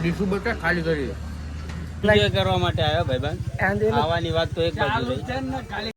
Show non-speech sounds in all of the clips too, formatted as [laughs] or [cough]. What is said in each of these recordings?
ડીશું બટા ખાલી કરી એન્જોય કરવા માટે આવ્યો ભાઈબંધ આવવાની વાત તો એક બાજુ રહી.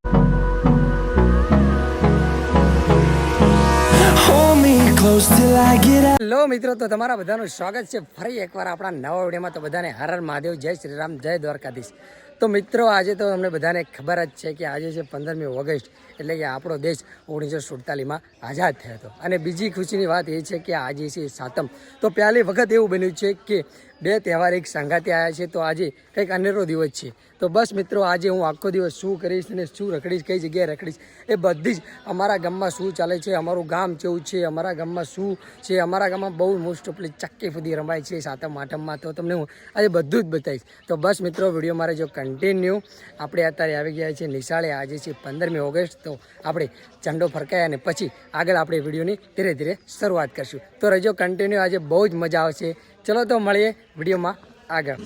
હેલો મિત્રો તો તમારા બધાનું સ્વાગત છે. ફરી એકવાર આપણા નવા વિડીયોમાં તો બધાને હરર હર મહાદેવ જય શ્રી રામ જય દ્વારકાધીશ. તો મિત્રો, આજે તો અમને બધાને ખબર જ છે કે આજે છે પંદરમી ઓગસ્ટ, એટલે કે આપણો દેશ ઓગણીસો સુડતાલીસમાં આઝાદ થયો હતો. અને બીજી ખુશીની વાત એ છે કે આજે છે સાતમ. તો પહેલી વખત એવું બન્યું છે કે બે તહેવાર એક સંગાતે આવ્યા છે, તો આજે કંઈક અનેરો દિવસ છે. તો બસ મિત્રો, આજે હું આખો દિવસ શું કરીશ અને શું રખડીશ, કઈ જગ્યાએ રખડીશ, એ બધી જ અમારા ગામમાં શું ચાલે છે, અમારું ગામ કેવું છે, અમારા ગામમાં શું છે, અમારા ગામમાં બહુ મોસ્ટ ઓફલી ચક્કી ફૂદી રમાય છે સાતમ, આઠમમાં. તો તમને હું આજે બધું જ બતાવીશ. તો બસ મિત્રો, વીડિયો મારે જો કન્ટિન્યુ આપણે અત્યારે આવી ગયા છીએ નિશાળે. આજે છે પંદરમી ઓગસ્ટ, તો આપણે ઝંડો ફરકાય અને પછી આગળ આપણે વિડીયોની ધીરે ધીરે શરૂઆત કરશું. તો રજો કન્ટિન્યુ આજે બહુ જ મજા આવશે. ચલો તો મળીએ વિડીયોમાં આગળ.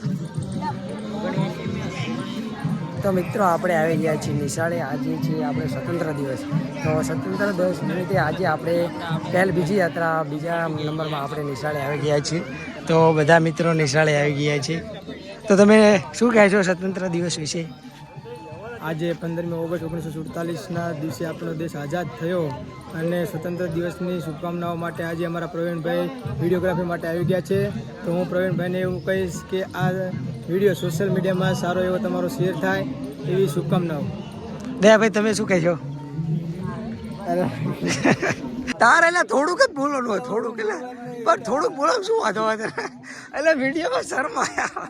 તો મિત્રો, આપણે આવી ગયા છીએ નિશાળે. આજે છે આપણે સ્વતંત્ર દિવસ. તો સ્વતંત્ર દિવસ નિમિત્તે આજે આપણે પહેલ બીજી યાત્રા બીજા નંબરમાં આપણે નિશાળે આવી ગયા છીએ. તો બધા મિત્રો નિશાળે આવી ગયા છે. તો તમે શું કહેશો સ્વતંત્ર દિવસ વિશે? આજે પંદરમી ઓગસ્ટ ઓગણીસો સુડતાલીસના દિવસે આપણો દેશ આઝાદ થયો અને સ્વતંત્ર દિવસની શુભકામનાઓ માટે આજે અમારા પ્રવીણભાઈ વિડીયોગ્રાફી માટે આવી ગયા છે. તો હું પ્રવીણભાઈને એવું કહીશ કે આ વીડિયો સોશિયલ મીડિયામાં સારો એવો તમારો શેર થાય એવી શુભકામનાઓ. દયાભાઈ તમે શું કહેશો તારે એટલે થોડુંક જ બોલવાનું હોય થોડુંક એટલે પણ થોડુંક બોલો શું વાંધો? એટલે વિડીયોમાં શરમાયા.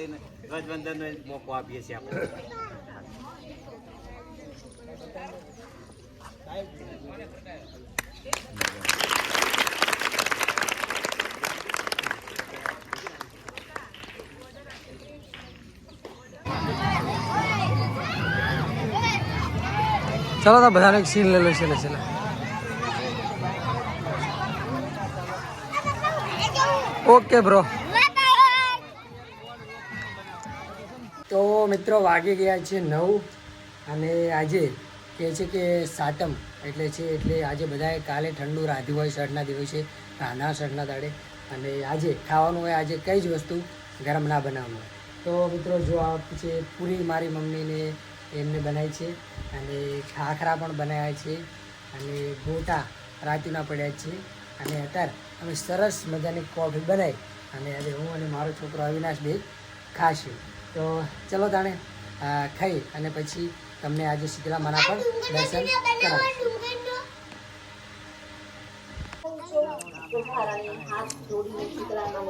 ધ્વજવંદનનો મોકો આપીએ છીએ આપણે ચાલો તો બધાને એક સીન લઈ લો છે છે ઓકે બ્રો તો મિત્રો વાગી ગયા છે નવ અને આજે કહે છે કે સાતમ એટલે છે, એટલે આજે બધાએ કાલે ઠંડુ રાધ્યું હોય, શર્ટના દિવસે રાના શર્ટના દાડે. અને આજે ખાવાનું હોય, આજે કઈ જ વસ્તુ ગરમ ના બનાવવાનું તો મિત્રો જો આ છે પૂરી મારી મમ્મીને એમને બનાવી છે અને ખાખરા પણ બનાવ્યા છે અને ગોટા રાતીના પડ્યા છે. અને અત્યારે અમે સરસ મજાની કોફી બનાવી અને આજે હું અને મારો છોકરો અવિનાશ બે ખાશું. તો ચલો તાણે ખાઈ અને પછી તમને આજે શીતળા માના પણ દર્શન કરાવીશું. ઉભારાને હાથ જોડીને કરવાનું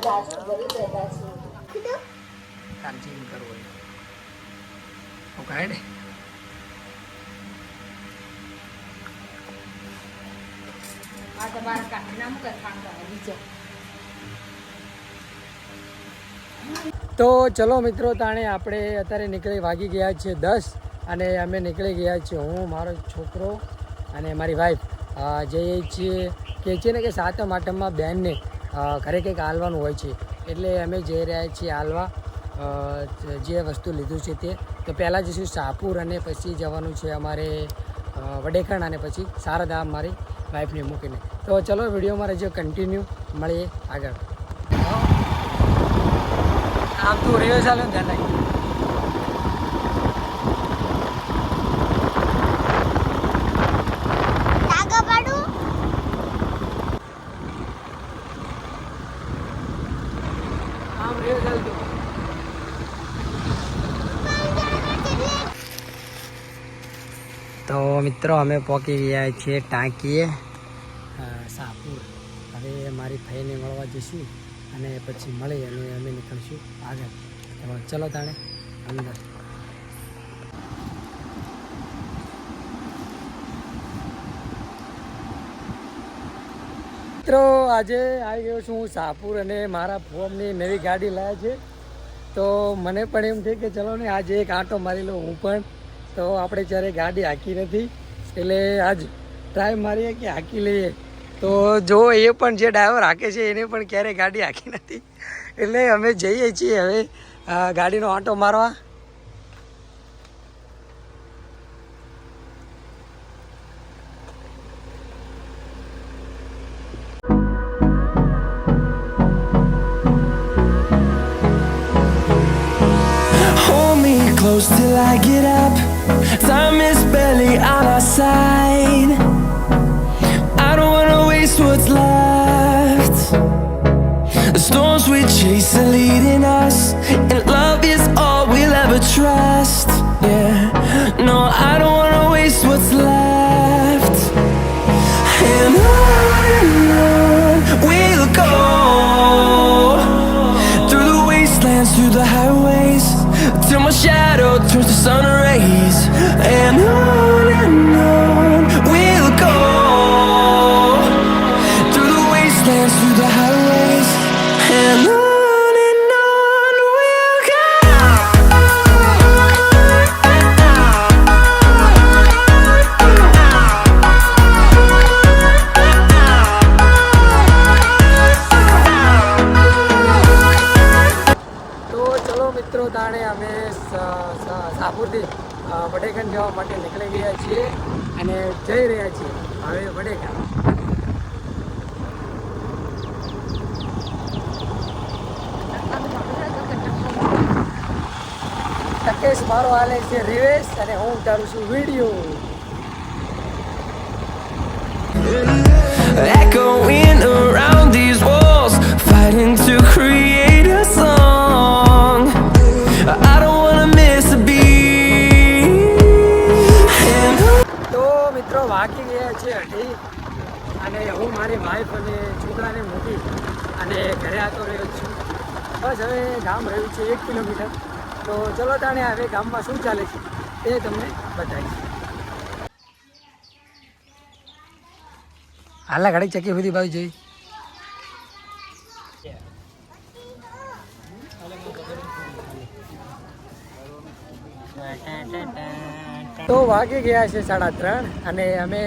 બાજુ તો ચલો મિત્રો તાણે આપણે અત્યારે નીકળી વાગી ગયા છે દસ અને અમે નીકળી ગયા છીએ હું મારો છોકરો અને મારી વાઈફ જઈએ છીએ કે છે ને કે સાતમ આઠમમાં બહેનને અ, ઘરે કંઈક હાલવાનું હોય છે. એટલે અમે જઈ રહ્યા છીએ હાલવા. જે વસ્તુ લીધું છે તે. તો પહેલાં જઈશું શાહપુર અને પછી જવાનું છે અમારે અ, વડેખણ અને પછી શારદા મારી વાઈફને મૂકીને. તો ચલો વિડીયોમાં રહેજો કન્ટિન્યુ મળીએ આગળ. આમ તો રેવે ચાલે ને ચાલતું તો. મિત્રો અમે પહોંચી ગયા છીએ ટાંકીએ સાપુર. હવે મારી ફઈને મળવા જઈશું. અને પછી મળી અને અમે નીકળશું આગળ. ચલો તાણે, અંદર. મિત્રો, આજે આવી ગયો છું હું સાપુર અને મારા ફોમની નવી ગાડી લાવ્યા છે. તો મને પણ એમ થયું કે ચલો ને, આજે એક આંટો મારી લઉં હું પણ. તો આપણે જ્યારે ગાડી હાકી નથી. એટલે આજ ટ્રાય મારીએ કે હાકી લઈએ. તો જો એ પણ જે ડ્રાઈવર રાખે છે, એને પણ ક્યારેય ગાડી રાખી નથી એટલે અમે જઈએ છીએ હવે ગાડીનો આંટો મારવા till I get up. Time is barely chasing leading us. અને જઈ રહ્યા છીએ. હવે વડેકા તકેશ મારો હાલે છે રિવેશ અને હું ઉતારું છું video. Echoing around these walls, ગામ રહ્યું છે, એક કિલોમીટર. તો ચલો તાણે હવે ગામમાં શું ચાલે છે એ તમને બતાવીશ. હાલા ઘડી ચકી સુધી બાજુ જોઈ. તો વાગી ગયા છે સાડા ત્રણ અને અમે,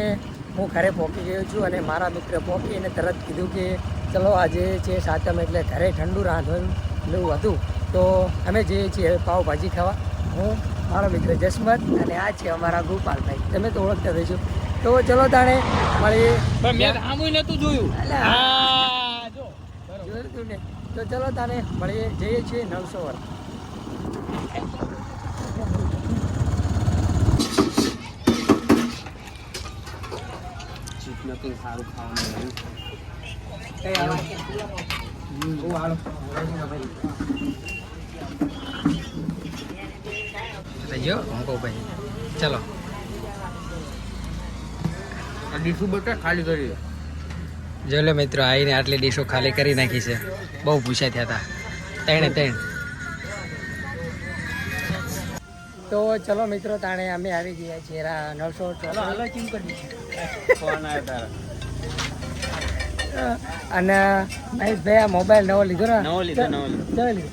હું ઘરે પહોંચી ગયો છું અને મારા મિત્ર પહોંચીને તરત કીધું કે ચલો આજે છે સાતમ એટલે ઘરે ઠંડુ રાંધવાનું હતું તો અમે જઈએ છીએ પાવભાજી ખાવા. હું મારો મિત્ર જસમત અને આ છે અમારા ગોપાલભાઈ. તમે તો ઓળખતા રહેજો તો ચલો તાણે મળીએ. મેં આમુય નતું જોયું. અલા. હા, જો. જોયું તું ને. તો ચલો તાણે મળીએ. જઈએ છીએ નવસો વર્ષ કંઈક સારું ખાવાનું જો અંકોભાઈ ચલો. ડીશું બટા ખાલી કરી. જો લે મિત્રો આવીને આટલી ડીશો ખાલી કરી નાખી છે. બહુ પૂછ્યા થયા હતા તેણે તેણે. તો ચલો મિત્રો તાણે અમે આવી ગયા છીએ. રા નવસો ફોન આવ્યો તારા. અને મહેશભાઈ આ મોબાઈલ નવો લીધો ને? નવો લીધો, નવો લીધો.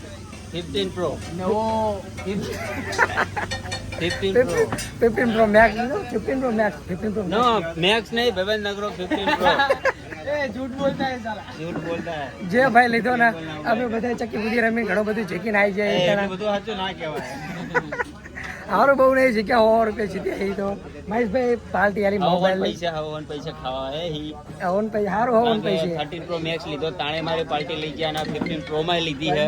ફિફ્ટીન પ્રો નવો fifteen pro fifteen pro max fifteen pro max fifteen pro નો મેક્સ નહીં ભાઈબંધ નગરો ફિફ્ટીન પ્રો. [laughs] જે ભાઈ લીધો ને અમે બધા ચક્કી બુધી રમી ઘણું બધું ચેકીને આવી જાય બધું સાચું ના કહેવાય. હારું બહુ નહીં શીખ્યા સો રૂપિયા જીત્યા એ તો. મહેશભાઈ પાર્ટી આલી મોબાઈલ પૈસા હવન પૈસા ખાવા હે હી હવન પૈસા હારું હવન પૈસા. થર્ટીન પ્રો મેક્સ લીધો તાણે મારે પાર્ટી લઈ ગયા ના 15 પ્રો માં લીધી હે.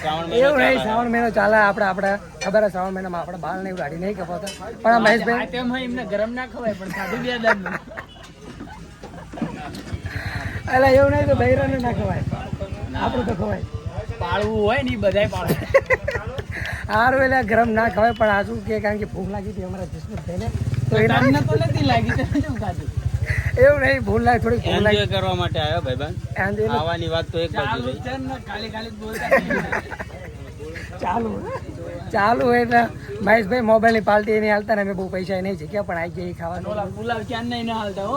શ્રાવણ મહિનો એવું નહીં ચાલે. શ્રાવણ મહિનો ચાલે આપણે આપણે ખબર હે શ્રાવણ મહિનામાં આપણે બાલ નહીં ગાડી નહીં કપાતા પણ આ મહેશભાઈ એમને ગરમ ના ખવાય પણ સાદું બે એટલે એવું નહીં તો બૈરાને ના ખવાય. આપણે તો ખવાય. પાળવું હોય ને બધાય પાળે હારું એટલે ગરમ ના ખવાય પણ આ શું કે કારણ કે ભૂખ લાગી હતી અમારા જસમત થઈને તો એના તમને તો નથી લાગી કેમ ખાધું? એવું નહીં ભૂલ લાગે થોડી ભૂખ લાગી. કરવા માટે આવ્યો ભાઈબંધ. આવવાની વાત તો એક બાજુ ખાલી ખાલી બોલતા ચાલુ ચાલુ હોય એટલે મહેશભાઈ મોબાઈલની પાલટી નહીં હાલતા ને અમે બહુ પૈસા નહીં જગ્યા પણ આવી જઈ ખાવાનું. પુલાવ ક્યાં નહીં હાલતા હો.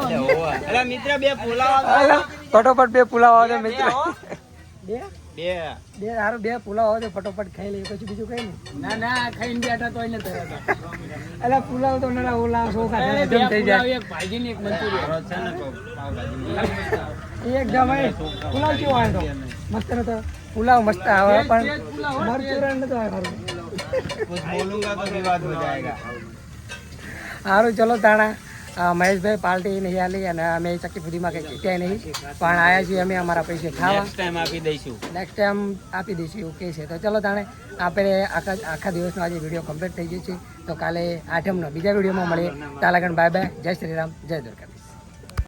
મિત્ર બે પુલાવ ફટોફટ બે પુલાવ આવે મિત્ર. બે? બે. બે હારું બે પુલાવ હોય તો ફટોફટ ખાઈ લઈએ. પછી બીજું કઈ નહીં. ના ના ખાઈને બેઠા તો એને અલા પુલાવ તો ના ઓલા ચોખા થઈ જાય. એક ભાજી એક મંચુરિયન. છે ને પુલાવ કેવો આવે તો? મસ્ત નતો? પુલાવ મસ્ત આવે પણ મરચુરિયન નતો આવે ખરું બોલુંગા તો વિવાદ હો જાયેગા હારું ચલો તાણા. મહેશભાઈ પાર્ટી નહીં આલી અને અમે ચક્કી ફૂદીમાં કંઈ જીત્યા નહીં. પણ આવ્યા છીએ અમે અમારા પૈસે ખાવા. નેક્સ્ટ ટાઈમ આપી દઈશું. નેક્સ્ટ ટાઈમ આપી દઈશું એવું કહે છે. તો ચલો તાણે આપણે આખા આખા દિવસનો આજે વીડિયો કમ્પ્લીટ થઈ ગયો છે. તો કાલે આઠમનો બીજા વિડીયોમાં મળીએ. તાલાગણ બાય બાય જય શ્રી રામ. જય દ્વારકા